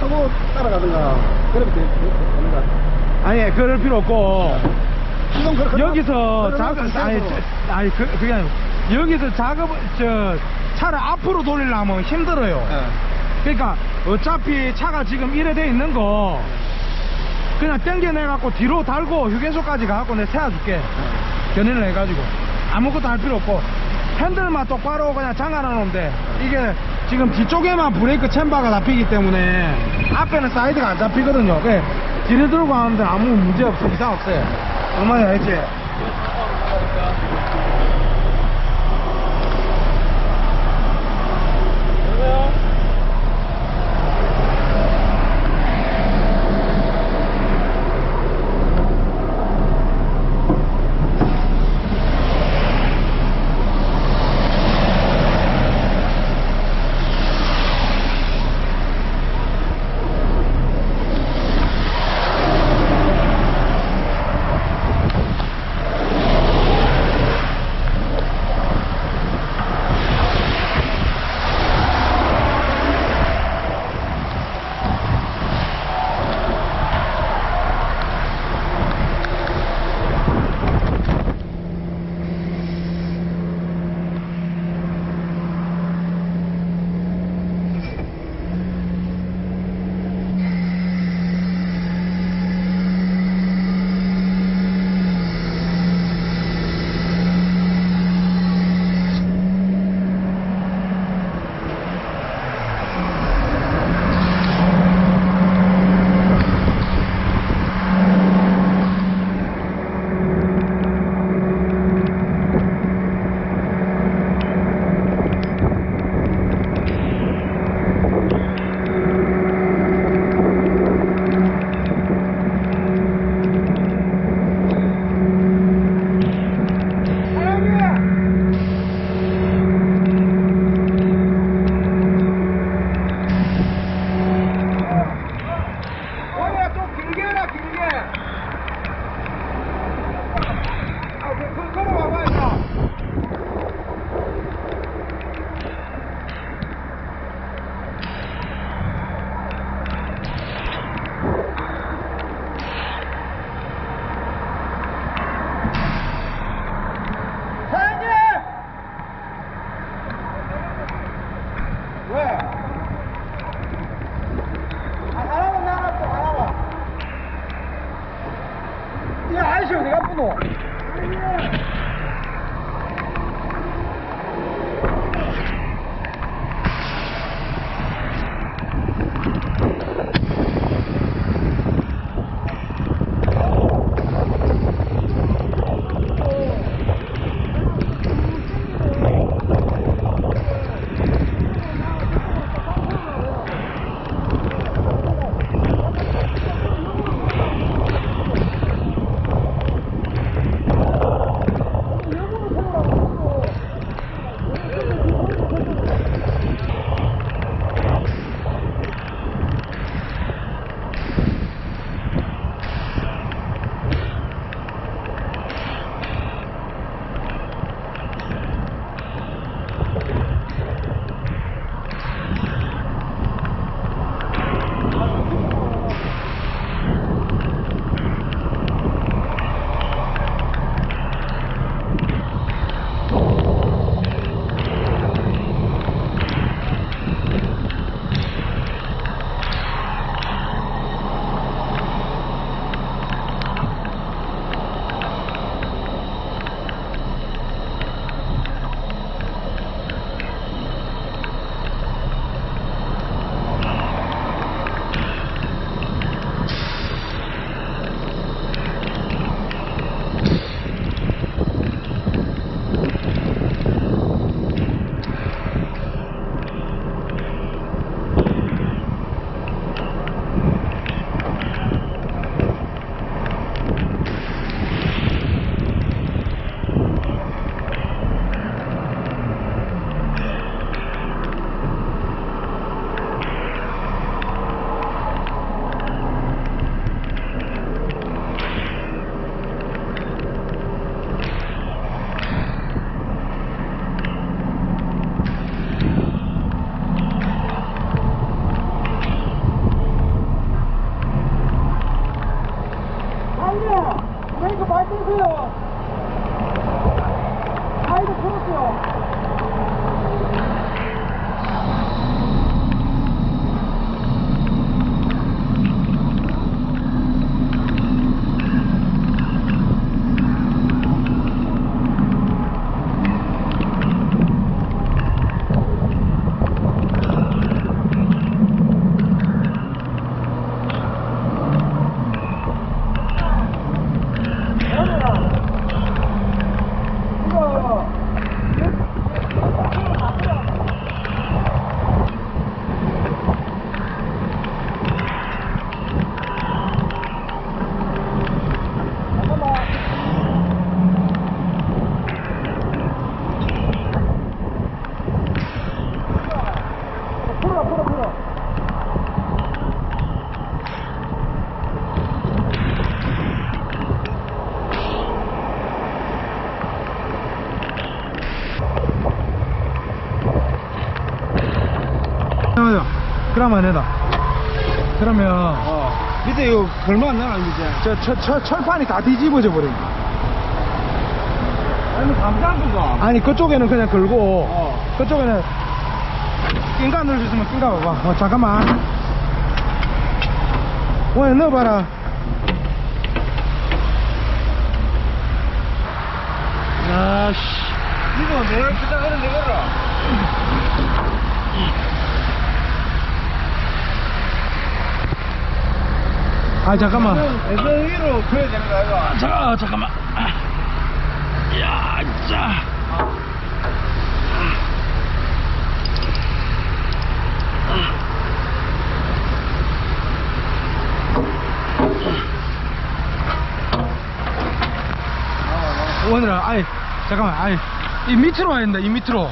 타고 따라가든가 되- 되- 됩니다. 아니 그럴 필요 없고. 여기서 작업 아니 저- 아니 그, 그게 아니고. 여기서 작업 저 차를 앞으로 돌리려면 힘들어요. 그러니까 어차피 차가 지금 이래 돼 있는 거 그냥 땡겨내 갖고 뒤로 달고 휴게소까지 가갖고 내가 세워줄게. 견인을 해가지고. 아무것도 할 필요 없고. 핸들만 똑바로 그냥 장관해 놓으면 돼. 이게 지금 뒤쪽에만 브레이크 챔버가 잡히기 때문에 앞에는 사이드가 안 잡히거든요. 그래 뒤를 들고 가는데 아무 문제 없어. 이상 없어요. 얼마나 알지? 안 된다. 그러면 어. 밑에 이거 걸면 안 나나, 밑에. 저, 저, 저 철판이 다 뒤집어져 버려. 아니, 감장구가. 아니 그쪽에는 그냥 걸고 어. 그쪽에는 낀가 넣을 수 있으면 낀가 봐봐. 어 잠깐만. 원에 넣어봐라. 야씨. 이거 내가 그냥 하는 내거라. 아 잠깐만. 애들 위로 그래야 되는 거 아이가? 잠깐 잠깐만. 야, 자. 오늘은 아이 잠깐만 아이 이 밑으로 와야 된다 이 밑으로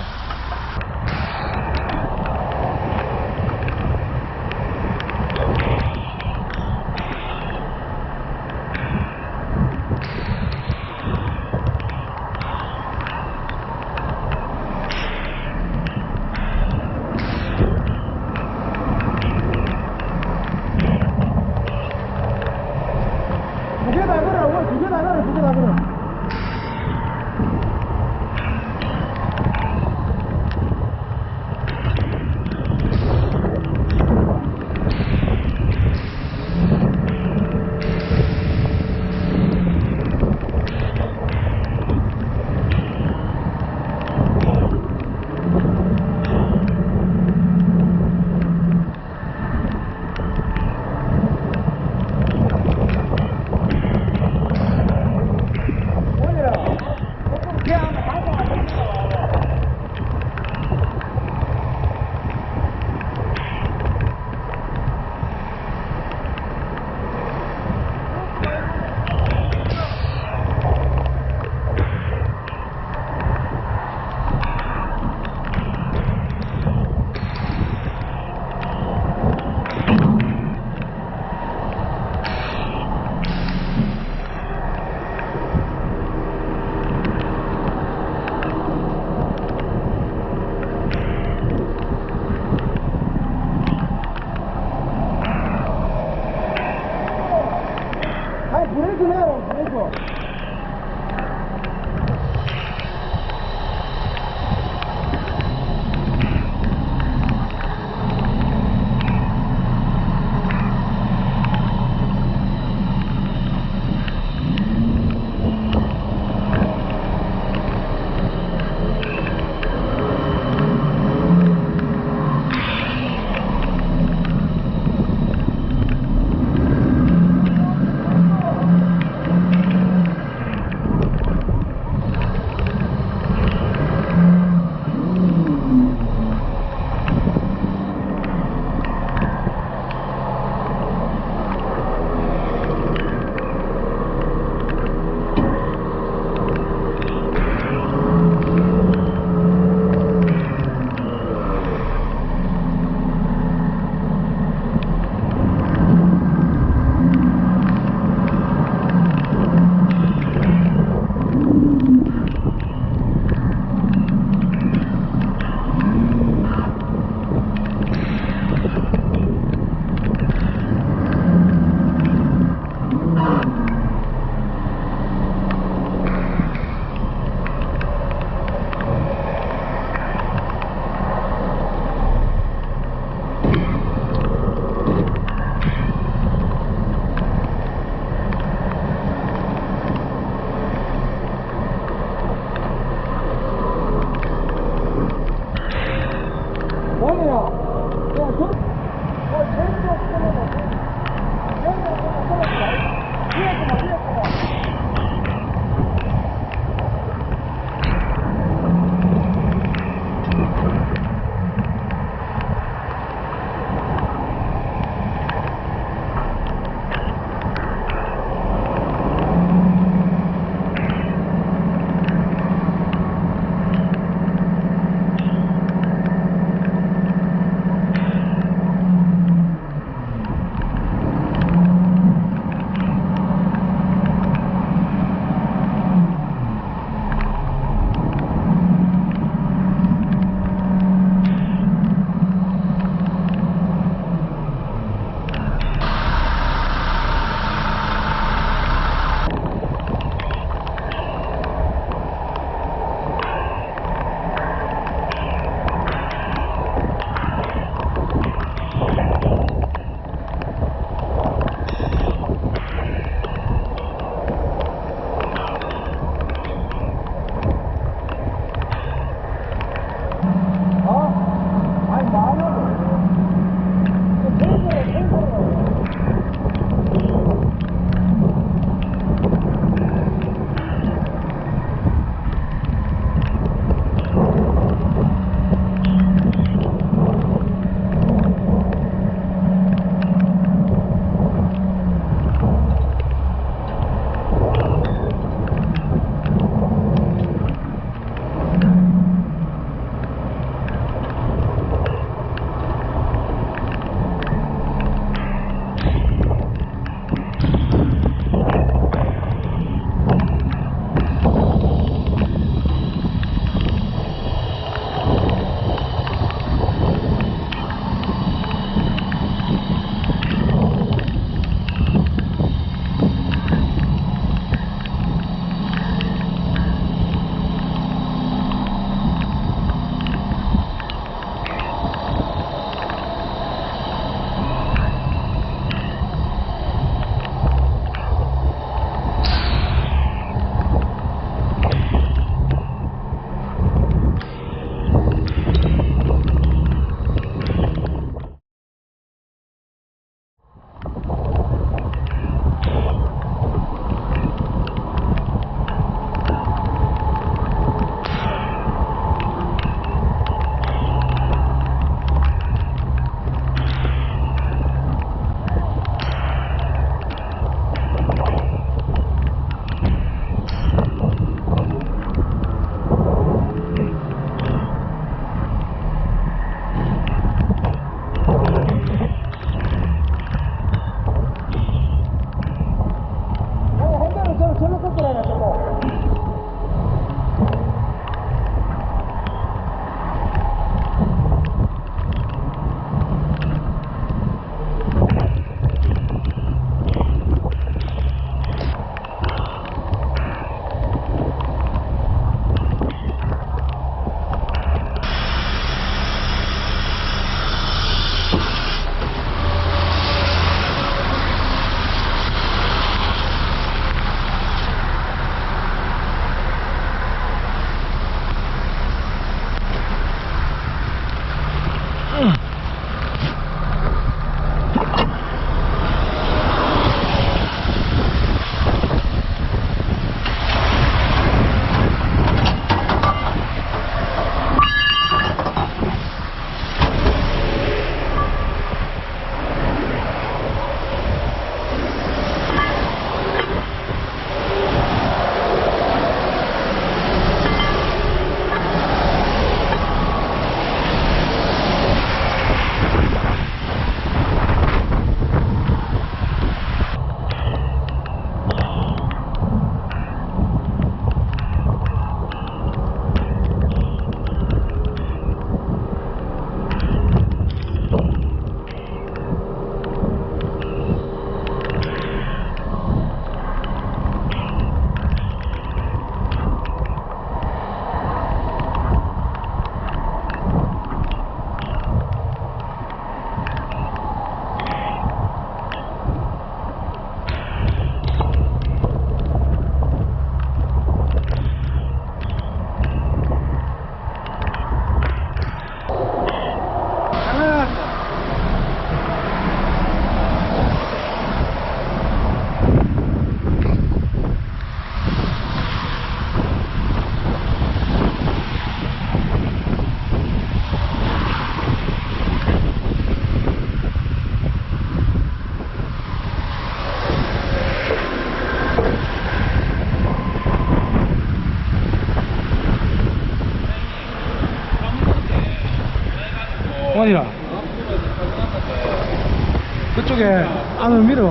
그쪽에 안을 밀어.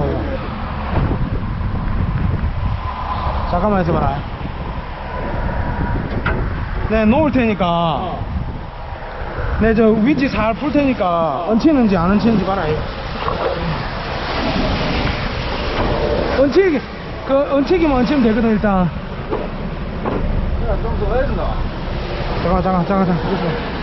잠깐만 있어봐라. 네, 놓을 테니까. 네, 저 위치 잘 풀 테니까 얹히는지 안 얹히는지 봐라. 얹히기, 그, 얹히기만 얹히면 되거든, 일단. 좀더 해야 된다. 잠깐, 잠깐, 잠깐, 잠깐.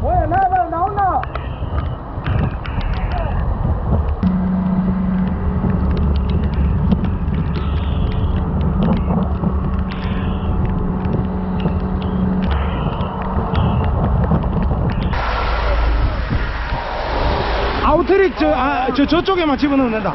뭐야, 나가, 나온다. 아우트릭 저, 저쪽에만 집어넣으면 된다.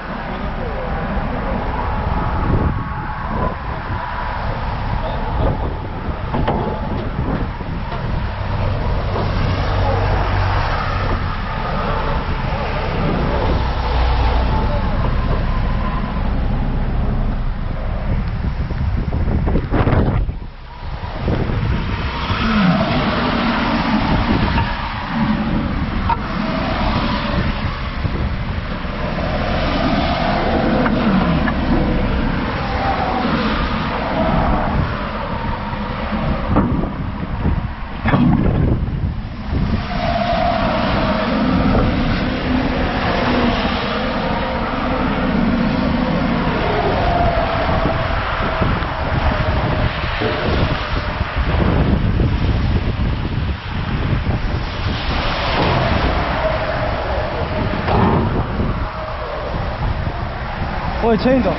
어이, 체인도.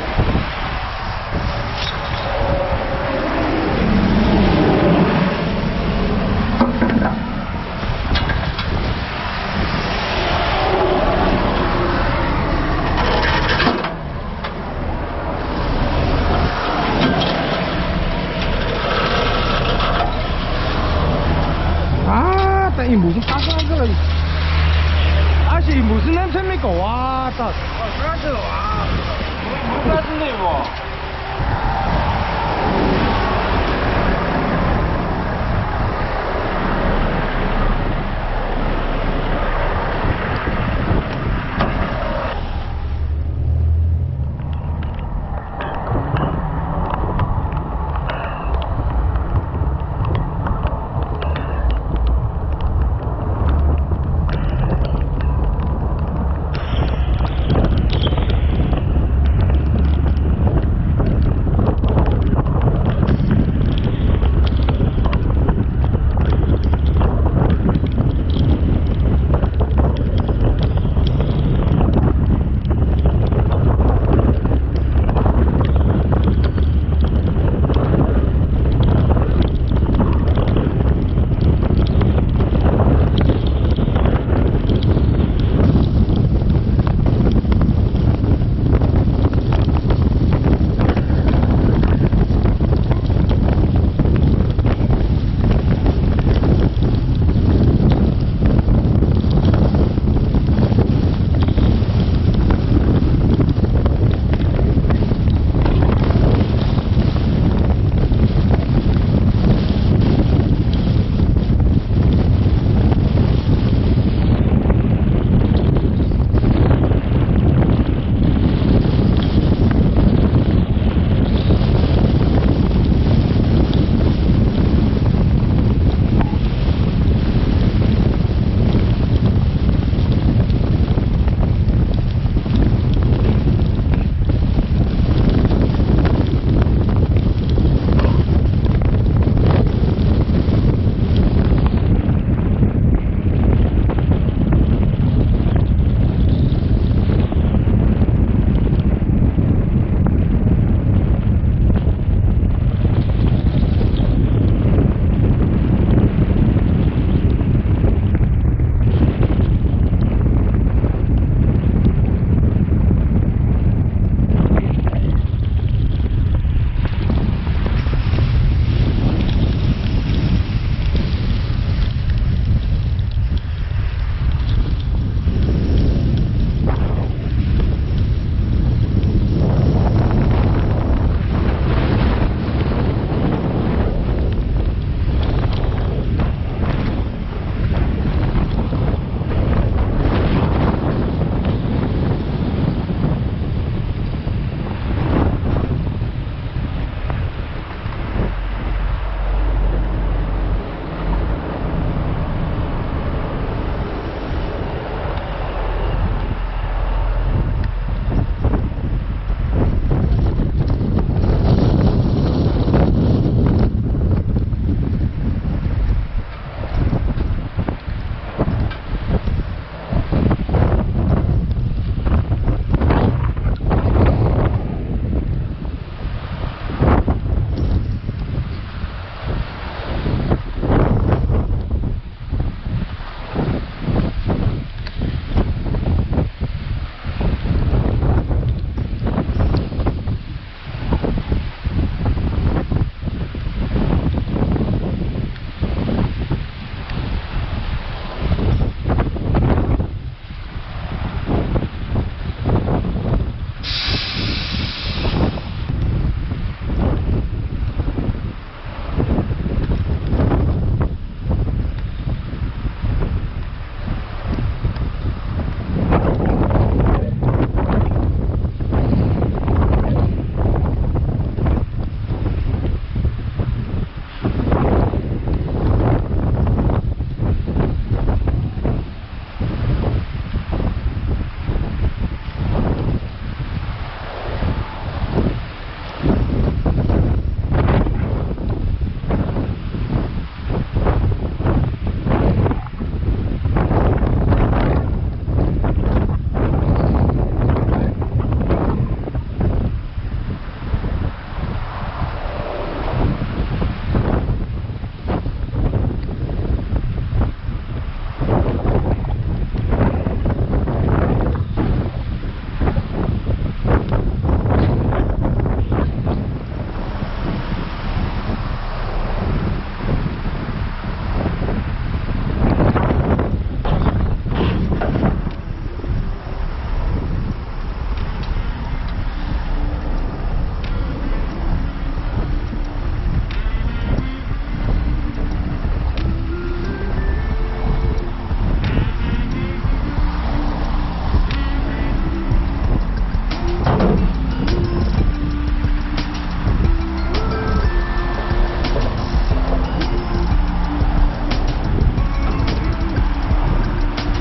아, 따, 이 무슨 따뜻한 거라. 아씨, 이 무슨 냄새입니까? 와, 따. 아, 그렇죠. 와. 물 같은데, 이거.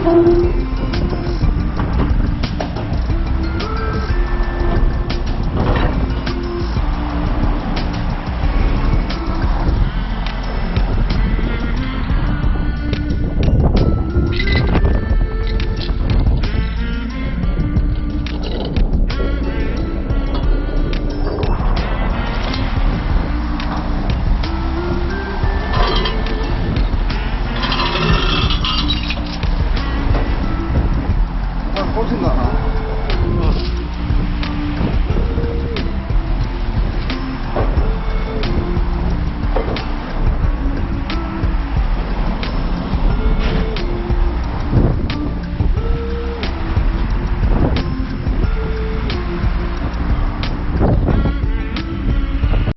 Amém.